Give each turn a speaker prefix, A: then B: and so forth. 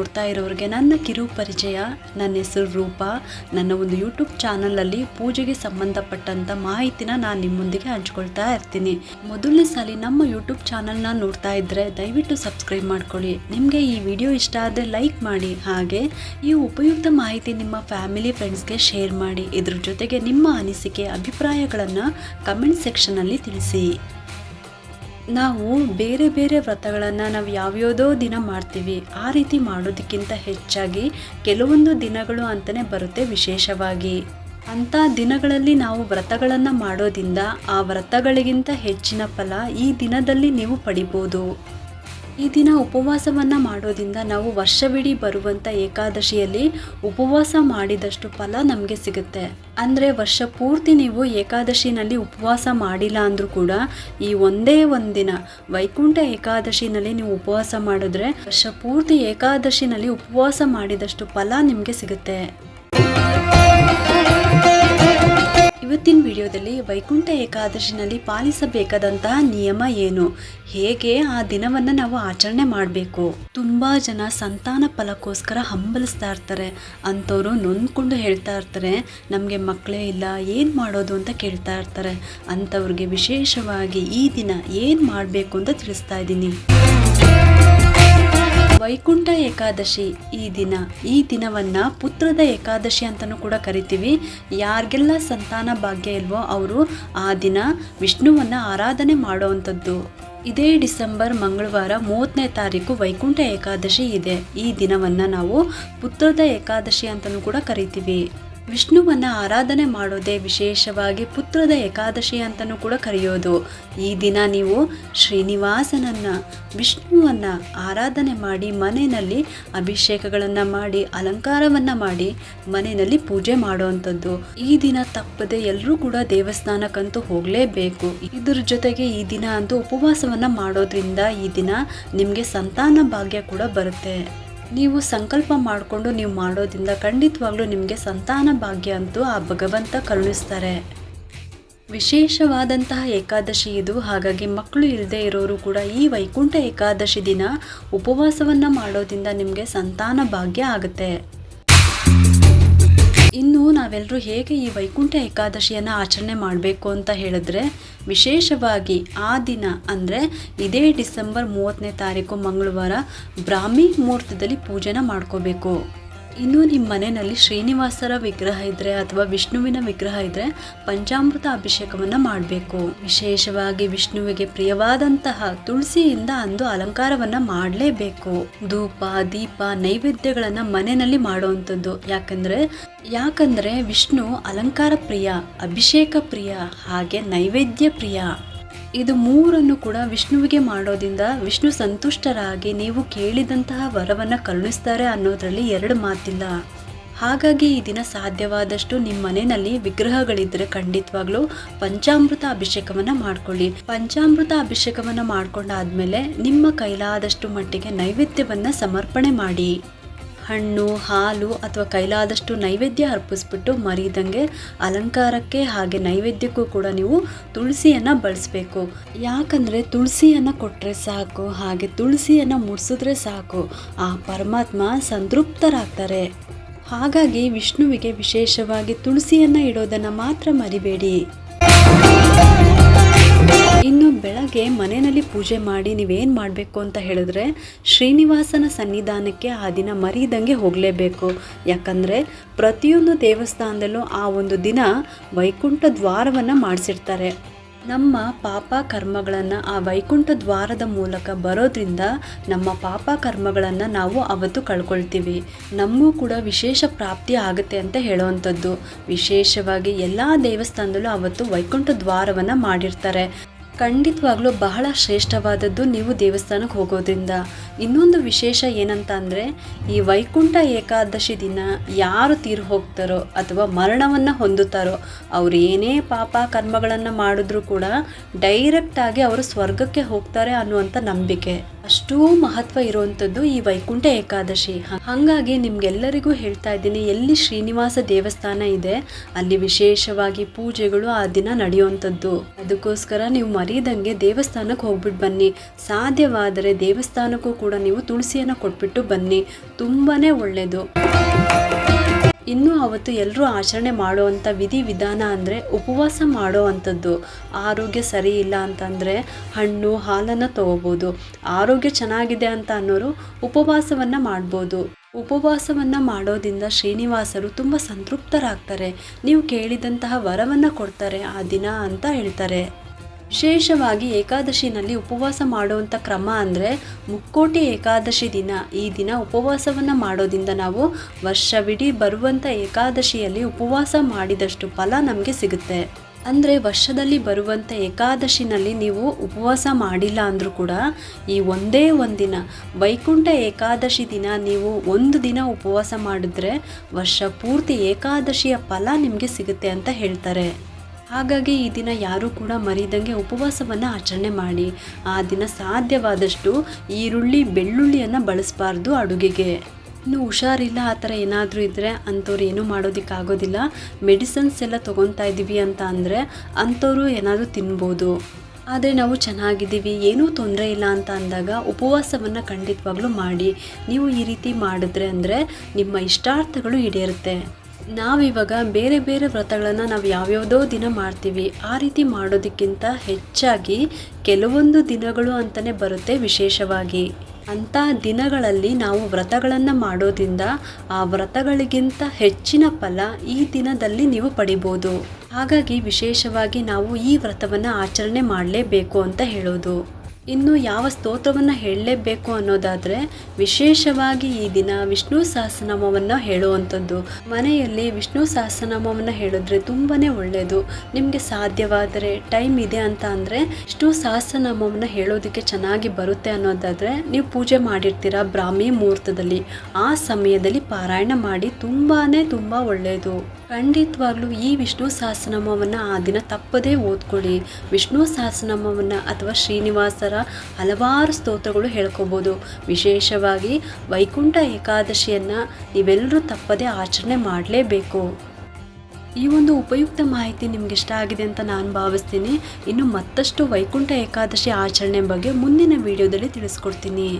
A: ನೋಡ್ತಾ ಇರೋರಿಗೆ ನನ್ನ ಕಿರು ಪರಿಚಯ, ನನ್ನ ಹೆಸರು ರೂಪ. ನನ್ನ ಒಂದು ಯೂಟ್ಯೂಬ್ ಚಾನಲಲ್ಲಿ ಪೂಜೆಗೆ ಸಂಬಂಧಪಟ್ಟಂಥ ಮಾಹಿತಿನ ನಾನು ನಿಮ್ಮೊಂದಿಗೆ ಹಂಚ್ಕೊಳ್ತಾ ಇರ್ತೀನಿ. ಮೊದಲನೇ ಸಾಲಿ ನಮ್ಮ ಯೂಟ್ಯೂಬ್ ಚಾನಲ್ನ ನೋಡ್ತಾ ಇದ್ದರೆ ದಯವಿಟ್ಟು ಸಬ್ಸ್ಕ್ರೈಬ್ ಮಾಡ್ಕೊಳ್ಳಿ. ನಿಮಗೆ ಈ ವಿಡಿಯೋ ಇಷ್ಟ ಆದರೆ ಲೈಕ್ ಮಾಡಿ, ಹಾಗೆ ಈ ಉಪಯುಕ್ತ ಮಾಹಿತಿ ನಿಮ್ಮ ಫ್ಯಾಮಿಲಿ ಫ್ರೆಂಡ್ಸ್ಗೆ ಶೇರ್ ಮಾಡಿ. ಇದ್ರ ಜೊತೆಗೆ ನಿಮ್ಮ ಅನಿಸಿಕೆ, ಅಭಿಪ್ರಾಯಗಳನ್ನು ಕಮೆಂಟ್ ಸೆಕ್ಷನಲ್ಲಿ ತಿಳಿಸಿ. ನಾವು ಬೇರೆ ಬೇರೆ ವ್ರತಗಳನ್ನು ನಾವು ಯಾವ್ಯಾವುದೋ ದಿನ ಮಾಡ್ತೀವಿ, ಆ ರೀತಿ ಮಾಡೋದಕ್ಕಿಂತ ಹೆಚ್ಚಾಗಿ ಕೆಲವೊಂದು ದಿನಗಳು ಅಂತಲೇ ಬರುತ್ತೆ ವಿಶೇಷವಾಗಿ. ಅಂಥ ದಿನಗಳಲ್ಲಿ ನಾವು ವ್ರತಗಳನ್ನು ಮಾಡೋದ್ರಿಂದ ಆ ವ್ರತಗಳಿಗಿಂತ ಹೆಚ್ಚಿನ ಫಲ ಈ ದಿನದಲ್ಲಿ ನೀವು ಪಡಿಬೋದು. ಈ ದಿನ ಉಪವಾಸವನ್ನು ಮಾಡೋದ್ರಿಂದ ನಾವು ವರ್ಷವಿಡೀ ಬರುವಂಥ ಏಕಾದಶಿಯಲ್ಲಿ ಉಪವಾಸ ಮಾಡಿದಷ್ಟು ಫಲ ನಮಗೆ ಸಿಗುತ್ತೆ. ಅಂದರೆ ವರ್ಷ ಪೂರ್ತಿ ನೀವು ಏಕಾದಶಿನಲ್ಲಿ ಉಪವಾಸ ಮಾಡಿಲ್ಲ ಅಂದರೂ ಕೂಡ ಈ ಒಂದೇ ಒಂದಿನ ವೈಕುಂಠ ಏಕಾದಶಿನಲ್ಲಿ ನೀವು ಉಪವಾಸ ಮಾಡಿದ್ರೆ ವರ್ಷ ಪೂರ್ತಿ ಏಕಾದಶಿನಲ್ಲಿ ಉಪವಾಸ ಮಾಡಿದಷ್ಟು ಫಲ ನಿಮಗೆ ಸಿಗುತ್ತೆ. ವಿಡಿಯೋದಲ್ಲಿ ವೈಕುಂಠ ಏಕಾದಶಿನಲ್ಲಿ ಪಾಲಿಸಬೇಕಾದಂತಹ ನಿಯಮ ಏನು? ಹೇಗೆ ಆ ದಿನವನ್ನು ನಾವು ಆಚರಣೆ ಮಾಡಬೇಕು? ತುಂಬಾ ಜನ ಸಂತಾನ ಫಲಕ್ಕೋಸ್ಕರ ಹಂಬಲಿಸ್ತಾ ಇರ್ತಾರೆ. ಅಂಥವ್ರು ನೊಂದ್ಕೊಂಡು ಹೇಳ್ತಾ ಇರ್ತಾರೆ, ನಮಗೆ ಮಕ್ಕಳೇ ಇಲ್ಲ, ಏನು ಮಾಡೋದು ಅಂತ ಕೇಳ್ತಾ ಇರ್ತಾರೆ. ಅಂಥವ್ರಿಗೆ ವಿಶೇಷವಾಗಿ ಈ ದಿನ ಏನು ಮಾಡಬೇಕು ಅಂತ ತಿಳಿಸ್ತಾ ಇದ್ದೀನಿ. ವೈಕುಂಠ ಏಕಾದಶಿ ಈ ದಿನ, ಈ ದಿನವನ್ನ ಪುತ್ರದ ಏಕಾದಶಿ ಅಂತಲೂ ಕೂಡ ಕರಿತೀವಿ. ಯಾರಿಗೆಲ್ಲ ಸಂತಾನ ಭಾಗ್ಯ ಇಲ್ವೋ ಅವರು ಆ ದಿನ ವಿಷ್ಣುವನ್ನ ಆರಾಧನೆ ಮಾಡುವಂಥದ್ದು. ಇದೇ ಡಿಸೆಂಬರ್, ಮಂಗಳವಾರ, ಮೂವತ್ತನೇ ತಾರೀಕು ವೈಕುಂಠ ಏಕಾದಶಿ ಇದೆ. ಈ ದಿನವನ್ನ ನಾವು ಪುತ್ರದ ಏಕಾದಶಿ ಅಂತಲೂ ಕೂಡ ಕರಿತೀವಿ. ವಿಷ್ಣುವನ್ನ ಆರಾಧನೆ ಮಾಡೋದೇ ವಿಶೇಷವಾಗಿ ಪುತ್ರದ ಏಕಾದಶಿ ಅಂತಲೂ ಕೂಡ ಕರೆಯೋದು. ಈ ದಿನ ನೀವು ಶ್ರೀನಿವಾಸನನ್ನ, ವಿಷ್ಣುವನ್ನ ಆರಾಧನೆ ಮಾಡಿ, ಮನೆಯಲ್ಲಿ ಅಭಿಷೇಕಗಳನ್ನು ಮಾಡಿ, ಅಲಂಕಾರವನ್ನು ಮಾಡಿ, ಮನೆಯಲ್ಲಿ ಪೂಜೆ ಮಾಡುವಂಥದ್ದು ಈ ದಿನ ತಪ್ಪದೆ ಎಲ್ಲರೂ ಕೂಡ ದೇವಸ್ಥಾನಕ್ಕಂತೂ ಹೋಗಲೇಬೇಕು. ಇದ್ರ ಜೊತೆಗೆ ಈ ದಿನ ಅಂತೂ ಉಪವಾಸವನ್ನು ಮಾಡೋದ್ರಿಂದ ಈ ದಿನ ನಿಮಗೆ ಸಂತಾನ ಭಾಗ್ಯ ಕೂಡ ಬರುತ್ತೆ. ನೀವು ಸಂಕಲ್ಪ ಮಾಡಿಕೊಂಡು ನೀವು ಮಾಡೋದ್ರಿಂದ ಖಂಡಿತವಾಗ್ಲೂ ನಿಮಗೆ ಸಂತಾನ ಭಾಗ್ಯ ಅಂತೂ ಆ ಭಗವಂತ ಕರುಣಿಸ್ತಾರೆ. ವಿಶೇಷವಾದಂತಹ ಏಕಾದಶಿ ಇದು. ಹಾಗಾಗಿ ಮಕ್ಕಳು ಇಲ್ಲದೆ ಇರೋರು ಕೂಡ ಈ ವೈಕುಂಠ ಏಕಾದಶಿ ದಿನ ಉಪವಾಸವನ್ನು ಮಾಡೋದ್ರಿಂದ ನಿಮಗೆ ಸಂತಾನ ಭಾಗ್ಯ ಆಗುತ್ತೆ. ಇನ್ನು ನಾವೆಲ್ಲರೂ ಹೇಗೆ ಈ ವೈಕುಂಠ ಏಕಾದಶಿಯನ್ನು ಆಚರಣೆ ಮಾಡಬೇಕು ಅಂತ ಹೇಳಿದ್ರೆ, ವಿಶೇಷವಾಗಿ ಆ ದಿನ ಅಂದರೆ ಇದೇ ಡಿಸೆಂಬರ್ ಮೂವತ್ತನೇ ತಾರೀಕು ಮಂಗಳವಾರ ಬ್ರಾಹ್ಮಿ ಮುಹೂರ್ತದಲ್ಲಿ ಪೂಜೆನ ಮಾಡ್ಕೋಬೇಕು. ಇನ್ನು ನಿಮ್ಮ ಮನೆಯಲ್ಲಿ ಶ್ರೀನಿವಾಸರ ವಿಗ್ರಹ ಇದ್ದರೆ ಅಥವಾ ವಿಷ್ಣುವಿನ ವಿಗ್ರಹ ಇದ್ದರೆ ಪಂಚಾಮೃತ ಅಭಿಷೇಕವನ್ನು ಮಾಡಬೇಕು. ವಿಶೇಷವಾಗಿ ವಿಷ್ಣುವಿಗೆ ಪ್ರಿಯವಾದಂತಹ ತುಳಸಿಯಿಂದ ಅಂದು ಅಲಂಕಾರವನ್ನು ಮಾಡಲೇಬೇಕು. ಧೂಪ, ದೀಪ, ನೈವೇದ್ಯಗಳನ್ನು ಮನೆಯಲ್ಲಿ ಮಾಡುವಂಥದ್ದು. ಯಾಕಂದರೆ ಯಾಕಂದರೆ ವಿಷ್ಣು ಅಲಂಕಾರ ಪ್ರಿಯ, ಅಭಿಷೇಕ ಪ್ರಿಯ, ಹಾಗೆ ನೈವೇದ್ಯ ಪ್ರಿಯ. ಇದು ಮೂರನ್ನು ಕೂಡ ವಿಷ್ಣುವಿಗೆ ಮಾಡೋದಿಂದ ವಿಷ್ಣು ಸಂತುಷ್ಟರಾಗಿ ನೀವು ಕೇಳಿದಂತಹ ವರವನ್ನು ಕರುಣಿಸ್ತಾರೆ ಅನ್ನೋದ್ರಲ್ಲಿ ಎರಡು ಮಾತಿಲ್ಲ. ಹಾಗಾಗಿ ಈ ದಿನ ಸಾಧ್ಯವಾದಷ್ಟು ನಿಮ್ಮ ಮನೆಯಲ್ಲಿ ವಿಗ್ರಹಗಳಿದ್ದರೆ ಖಂಡಿತವಾಗ್ಲೂ ಪಂಚಾಮೃತ ಅಭಿಷೇಕವನ್ನು ಮಾಡ್ಕೊಳ್ಳಿ. ಪಂಚಾಮೃತ ಅಭಿಷೇಕವನ್ನು ಮಾಡ್ಕೊಂಡಾದ್ಮೇಲೆ ನಿಮ್ಮ ಕೈಲಾದಷ್ಟು ಮಟ್ಟಿಗೆ ನೈವೇದ್ಯವನ್ನು ಸಮರ್ಪಣೆ ಮಾಡಿ. ಹಣ್ಣು, ಹಾಲು ಅಥವಾ ಕೈಲಾದಷ್ಟು ನೈವೇದ್ಯ ಅರ್ಪಿಸ್ಬಿಟ್ಟು ಮರಿದಂಗೆ ಅಲಂಕಾರಕ್ಕೆ ಹಾಗೆ ನೈವೇದ್ಯಕ್ಕೂ ಕೂಡ ನೀವು ತುಳಸಿಯನ್ನು ಬಳಸಬೇಕು. ಯಾಕಂದರೆ ತುಳಸಿಯನ್ನು ಕೊಟ್ಟರೆ ಸಾಕು, ಹಾಗೆ ತುಳಸಿಯನ್ನು ಮುಡಿಸಿದ್ರೆ ಸಾಕು, ಆ ಪರಮಾತ್ಮ ಸಂತೃಪ್ತರಾಗ್ತಾರೆ. ಹಾಗಾಗಿ ವಿಷ್ಣುವಿಗೆ ವಿಶೇಷವಾಗಿ ತುಳಸಿಯನ್ನು ಇಡೋದನ್ನು ಮಾತ್ರ ಮರಿಬೇಡಿ. ಇನ್ನು ಬೆಳಗ್ಗೆ ಮನೆಯಲ್ಲಿ ಪೂಜೆ ಮಾಡಿ ನೀವೇನು ಮಾಡಬೇಕು ಅಂತ ಹೇಳಿದ್ರೆ ಶ್ರೀನಿವಾಸನ ಸನ್ನಿಧಾನಕ್ಕೆ ಆ ದಿನ ಮರೀದಂಗೆ ಹೋಗಲೇಬೇಕು. ಯಾಕಂದರೆ ಪ್ರತಿಯೊಂದು ದೇವಸ್ಥಾನದಲ್ಲೂ ಆ ಒಂದು ದಿನ ವೈಕುಂಠ ದ್ವಾರವನ್ನು ಮಾಡಿಸಿರ್ತಾರೆ. ನಮ್ಮ ಪಾಪ ಕರ್ಮಗಳನ್ನು ಆ ವೈಕುಂಠ ದ್ವಾರದ ಮೂಲಕ ಬರೋದ್ರಿಂದ ನಮ್ಮ ಪಾಪ ಕರ್ಮಗಳನ್ನು ನಾವು ಅವತ್ತು ಕಳ್ಕೊಳ್ತೀವಿ. ನಮಗೂ ಕೂಡ ವಿಶೇಷ ಪ್ರಾಪ್ತಿ ಆಗುತ್ತೆ ಅಂತ ಹೇಳುವಂಥದ್ದು. ವಿಶೇಷವಾಗಿ ಎಲ್ಲ ದೇವಸ್ಥಾನದಲ್ಲೂ ಅವತ್ತು ವೈಕುಂಠ ದ್ವಾರವನ್ನು ಮಾಡಿರ್ತಾರೆ. ಖಂಡಿತವಾಗ್ಲೂ ಬಹಳ ಶ್ರೇಷ್ಠವಾದದ್ದು ನೀವು ದೇವಸ್ಥಾನಕ್ಕೆ ಹೋಗೋದ್ರಿಂದ. ಇನ್ನೊಂದು ವಿಶೇಷ ಏನಂತ ಅಂದರೆ ಈ ವೈಕುಂಠ ಏಕಾದಶಿ ದಿನ ಯಾರು ತೀರು ಹೋಗ್ತಾರೋ ಅಥವಾ ಮರಣವನ್ನು ಹೊಂದುತ್ತಾರೋ, ಅವರು ಏನೇ ಪಾಪ ಕರ್ಮಗಳನ್ನು ಮಾಡಿದ್ರೂ ಕೂಡ ಡೈರೆಕ್ಟಾಗಿ ಅವರು ಸ್ವರ್ಗಕ್ಕೆ ಹೋಗ್ತಾರೆ ಅನ್ನುವಂಥ ನಂಬಿಕೆ. ಅಷ್ಟೂ ಮಹತ್ವ ಇರುವಂಥದ್ದು ಈ ವೈಕುಂಠ ಏಕಾದಶಿ. ಹಾಗಾಗಿ ನಿಮ್ಗೆಲ್ಲರಿಗೂ ಹೇಳ್ತಾ ಇದ್ದೀನಿ, ಎಲ್ಲಿ ಶ್ರೀನಿವಾಸ ದೇವಸ್ಥಾನ ಇದೆ, ಅಲ್ಲಿ ವಿಶೇಷವಾಗಿ ಪೂಜೆಗಳು ಆ ದಿನ ನಡೆಯುವಂಥದ್ದು. ಅದಕ್ಕೋಸ್ಕರ ನೀವು ಮರೀದಂಗೆ ದೇವಸ್ಥಾನಕ್ಕೆ ಹೋಗ್ಬಿಟ್ಟು ಬನ್ನಿ. ಸಾಧ್ಯವಾದರೆ ದೇವಸ್ಥಾನಕ್ಕೂ ಕೂಡ ನೀವು ತುಳಸಿಯನ್ನು ಕೊಟ್ಬಿಟ್ಟು ಬನ್ನಿ. ತುಂಬಾ ಒಳ್ಳೆಯದು ಇನ್ನು ಅವತ್ತು ಎಲ್ಲರೂ ಆಚರಣೆ ಮಾಡುವಂಥ ವಿಧಿವಿಧಾನ ಅಂದರೆ ಉಪವಾಸ ಮಾಡೋ ಅಂಥದ್ದು ಆರೋಗ್ಯ ಸರಿ ಇಲ್ಲ ಅಂತಂದರೆ ಹಣ್ಣು, ಹಾಲನ್ನು ತಗೋಬೋದು. ಆರೋಗ್ಯ ಚೆನ್ನಾಗಿದೆ ಅಂತ ಅನ್ನೋರು ಉಪವಾಸವನ್ನು ಮಾಡ್ಬೋದು. ಉಪವಾಸವನ್ನು ಮಾಡೋದ್ರಿಂದ ಶ್ರೀನಿವಾಸರು ತುಂಬ ಸಂತೃಪ್ತರಾಗ್ತಾರೆ. ನೀವು ಕೇಳಿದಂತಹ ವರವನ್ನು ಕೊಡ್ತಾರೆ ಆ ದಿನ ಅಂತ ಹೇಳ್ತಾರೆ. ವಿಶೇಷವಾಗಿ ಏಕಾದಶಿನಲ್ಲಿ ಉಪವಾಸ ಮಾಡುವಂಥ ಕ್ರಮ ಅಂದರೆ ಮುಕ್ಕೋಟಿ ಏಕಾದಶಿ ದಿನ. ಈ ದಿನ ಉಪವಾಸವನ್ನು ಮಾಡೋದಿಂದ ನಾವು ವರ್ಷವಿಡೀ ಬರುವಂಥ ಏಕಾದಶಿಯಲ್ಲಿ ಉಪವಾಸ ಮಾಡಿದಷ್ಟು ಫಲ ನಮಗೆ ಸಿಗುತ್ತೆ. ಅಂದರೆ ವರ್ಷದಲ್ಲಿ ಬರುವಂಥ ಏಕಾದಶಿನಲ್ಲಿ ನೀವು ಉಪವಾಸ ಮಾಡಿಲ್ಲ ಅಂದರೂ ಕೂಡ ಈ ಒಂದೇ ಒಂದಿನ ವೈಕುಂಠ ಏಕಾದಶಿ ದಿನ ನೀವು ಒಂದು ದಿನ ಉಪವಾಸ ಮಾಡಿದ್ರೆ ವರ್ಷ ಪೂರ್ತಿ ಏಕಾದಶಿಯ ಫಲ ನಿಮಗೆ ಸಿಗುತ್ತೆ ಅಂತ ಹೇಳ್ತಾರೆ. ಹಾಗಾಗಿ ಈ ದಿನ ಯಾರೂ ಕೂಡ ಮರಿದಂಗೆ ಉಪವಾಸವನ್ನು ಆಚರಣೆ ಮಾಡಿ. ಆ ದಿನ ಸಾಧ್ಯವಾದಷ್ಟು ಈರುಳ್ಳಿ, ಬೆಳ್ಳುಳ್ಳಿಯನ್ನು ಬಳಸಬಾರ್ದು ಅಡುಗೆಗೆ. ಇನ್ನು ಹುಷಾರಿಲ್ಲ, ಆ ಥರ ಏನಾದರೂ ಇದ್ದರೆ ಅಂಥವ್ರು ಏನೂ ಮಾಡೋದಕ್ಕಾಗೋದಿಲ್ಲ. ಮೆಡಿಸನ್ಸ್ ಎಲ್ಲ ತೊಗೊತಾ ಇದ್ದೀವಿ ಅಂತ ಅಂದರೆ ಅಂಥವ್ರು ಏನಾದರೂ ತಿನ್ಬೋದು. ಆದರೆ ನಾವು ಚೆನ್ನಾಗಿದ್ದೀವಿ, ಏನೂ ತೊಂದರೆ ಇಲ್ಲ ಅಂತ ಅಂದಾಗ ಉಪವಾಸವನ್ನು ಖಂಡಿತವಾಗ್ಲೂ ಮಾಡಿ. ನೀವು ಈ ರೀತಿ ಮಾಡಿದ್ರೆ ಅಂದರೆ ನಿಮ್ಮ ಇಷ್ಟಾರ್ಥಗಳು ಈಡೇರುತ್ತೆ. ನಾವಿವಾಗ ಬೇರೆ ಬೇರೆ ವ್ರತಗಳನ್ನು ನಾವು ಯಾವ್ಯಾವುದೋ ದಿನ ಮಾಡ್ತೀವಿ, ಆ ರೀತಿ ಮಾಡೋದಕ್ಕಿಂತ ಹೆಚ್ಚಾಗಿ ಕೆಲವೊಂದು ದಿನಗಳು ಅಂತಲೇ ಬರುತ್ತೆ ವಿಶೇಷವಾಗಿ. ಅಂಥ ದಿನಗಳಲ್ಲಿ ನಾವು ವ್ರತಗಳನ್ನು ಮಾಡೋದ್ರಿಂದ ಆ ವ್ರತಗಳಿಗಿಂತ ಹೆಚ್ಚಿನ ಫಲ ಈ ದಿನದಲ್ಲಿ ನೀವು ಪಡಿಬೋದು. ಹಾಗಾಗಿ ವಿಶೇಷವಾಗಿ ನಾವು ಈ ವ್ರತವನ್ನು ಆಚರಣೆ ಮಾಡಲೇಬೇಕು ಅಂತ ಹೇಳೋದು. ಇನ್ನು ಯಾವ ಸ್ತೋತ್ರವನ್ನು ಹೇಳಲೇಬೇಕು ಅನ್ನೋದಾದರೆ ವಿಶೇಷವಾಗಿ ಈ ದಿನ ವಿಷ್ಣು ಸಹಸ್ರನಾಮವನ್ನು ಹೇಳುವಂಥದ್ದು. ಮನೆಯಲ್ಲಿ ವಿಷ್ಣು ಸಹಸ್ರನಾಮವನ್ನು ಹೇಳಿದ್ರೆ ತುಂಬಾ ಒಳ್ಳೆಯದು ನಿಮಗೆ ಸಾಧ್ಯವಾದರೆ ಟೈಮ್ ಇದೆ ಅಂತ ಅಂದರೆ ವಿಷ್ಣು ಸಹಸ್ರನಾಮವನ್ನು ಹೇಳೋದಕ್ಕೆ ಚೆನ್ನಾಗಿ ಬರುತ್ತೆ ಅನ್ನೋದಾದರೆ ನೀವು ಪೂಜೆ ಮಾಡಿರ್ತೀರ ಬ್ರಾಹ್ಮಿ ಮುಹೂರ್ತದಲ್ಲಿ. ಆ ಸಮಯದಲ್ಲಿ ಪಾರಾಯಣ ಮಾಡಿ ತುಂಬಾ ತುಂಬ ಒಳ್ಳೆಯದು ಖಂಡಿತವಾಗ್ಲೂ ಈ ವಿಷ್ಣು ಸಹಸ್ರನಾಮವನ್ನು ಆ ದಿನ ತಪ್ಪದೇ ಓದ್ಕೊಳ್ಳಿ. ವಿಷ್ಣು ಸಹಸ್ರನಾಮವನ್ನು ಅಥವಾ ಶ್ರೀನಿವಾಸರ ಹಲವಾರು ಸ್ತೋತ್ರಗಳು ಹೇಳ್ಕೊಬೋದು. ವಿಶೇಷವಾಗಿ ವೈಕುಂಠ ಏಕಾದಶಿಯನ್ನು ನೀವೆಲ್ಲರೂ ತಪ್ಪದೇ ಆಚರಣೆ ಮಾಡಲೇಬೇಕು. ಈ ಒಂದು ಉಪಯುಕ್ತ ಮಾಹಿತಿ ನಿಮ್ಗೆ ಇಷ್ಟ ಆಗಿದೆ ಅಂತ ನಾನು ಭಾವಿಸ್ತೀನಿ. ಇನ್ನು ಮತ್ತಷ್ಟು ವೈಕುಂಠ ಏಕಾದಶಿ ಆಚರಣೆ ಬಗ್ಗೆ ಮುಂದಿನ ವಿಡಿಯೋದಲ್ಲಿ ತಿಳಿಸ್ಕೊಡ್ತೀನಿ.